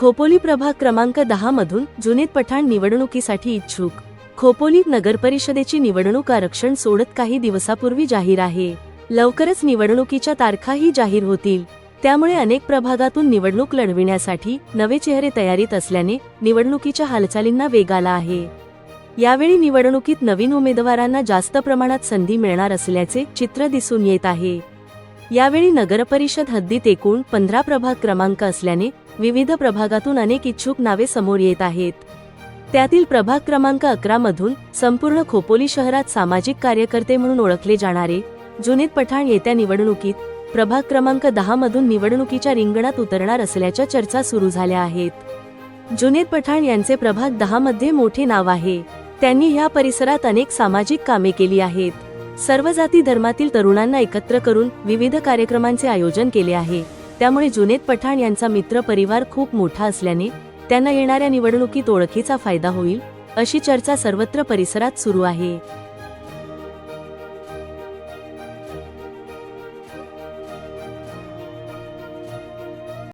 खोपोली प्रभाग क्रमांक दहा मधून जुनेद पठाण निवडणुकीसाठी इच्छुक. खोपोली नगरपरिषदेची निवडणूक आरक्षण सोडत काही दिवसापूर्वी जाहीर आहे. लवकरच निवडणुकीच्या तारखाही जाहीर होतील. त्यामुळे अनेक प्रभागातून निवडणूक लढविण्यासाठी नवे चेहरे तयारीत असल्याने निवडणुकीच्या हालचालींना वेग आला आहे. यावेळी निवडणुकीत नवीन उमेदवारांना जास्त प्रमाणात संधी मिळणार असल्याचे चित्र दिसून येत आहे. यावेळी नगरपरिषद हद्दीत एकूण पंधरा प्रभाग क्रमांक असल्याने विविध प्रभागातून अनेक इच्छुक नावे समोर येत आहेत. त्यातील प्रभाग क्रमांक अकरा मधून संपूर्ण खोपोली शहरात सामाजिक कार्यकर्ते म्हणून ओळखले जाणारे जुनेद पठाण येत्या निवडणुकीत प्रभाग क्रमांक दहा मधून निवडणुकीच्या रिंगणात उतरणार असल्याच्या चर्चा सुरू झाल्या आहेत. जुनेद पठाण यांचे प्रभाग दहा मध्ये मोठे नाव आहे. त्यांनी ह्या परिसरात अनेक सामाजिक कामे केली आहेत. सर्व जाती धर्मातील तरुणांना एकत्र करून विविध कार्यक्रमांचे आयोजन केले आहे. त्यामुळे जुनेद पठाण यांचा मित्र परिवार खूप मोठा असल्याने त्यांना येणाऱ्या निवडणुकीत ओळखीचा फायदा होईल अशी चर्चा सर्वत्र परिसरात सुरू आहे.